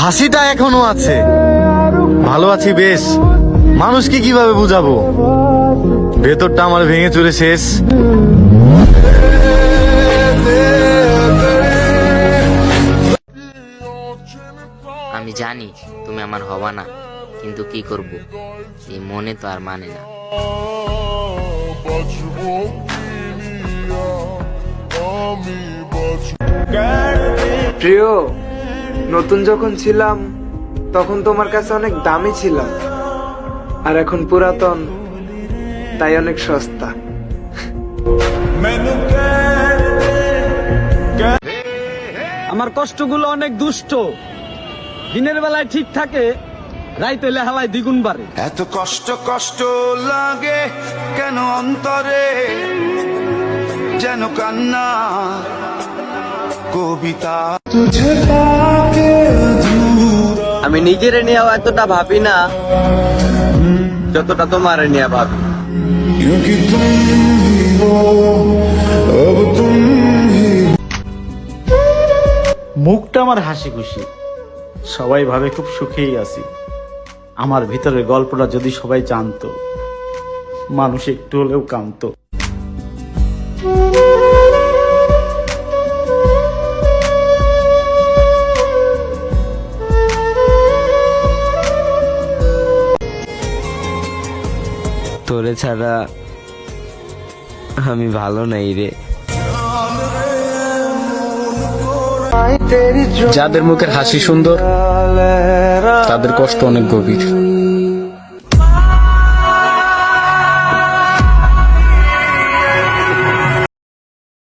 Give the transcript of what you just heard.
হাসিটা এখনও আছে। ভালো আছি বেশ। মানুষকে কীভাবে বুঝাবো? ভেতরটা আমার ভেঙে চলে শেষ। আমি জানি তুমি আমার হবা না কিন্তু কি করব? এই মনে তো আর মানে না। প্রিয় নতুন যখন ছিলাম তখন তোমার কাছে অনেক দামি ছিলাম। আর এখন পুরাতন তাই অনেক সস্তা। আমার কষ্টগুলো অনেক দুষ্ট। দিনের বেলায় ঠিক থাকে রাইতে লেহালায় দ্বিগুণ বাড়ে। এত কষ্ট কষ্ট লাগে কেন অন্তরে? যেন কান্না কবিতা। আমি নিজের নিয়েও এতটা ভাবি না যতটা তোমার নিয়ে ভাবি। মুখটা আমার হাসি খুশি। সবাই ভাবে খুব সুখেই আছি। আমার ভিতরে গল্পটা যদি সবাই জানতো মানুষ একটু হলেও কামতো তোরে ছাড়া আমি ভালো নাই রে। যাদের মুখের হাসি সুন্দর তাদের কষ্ট অনেক গভীর।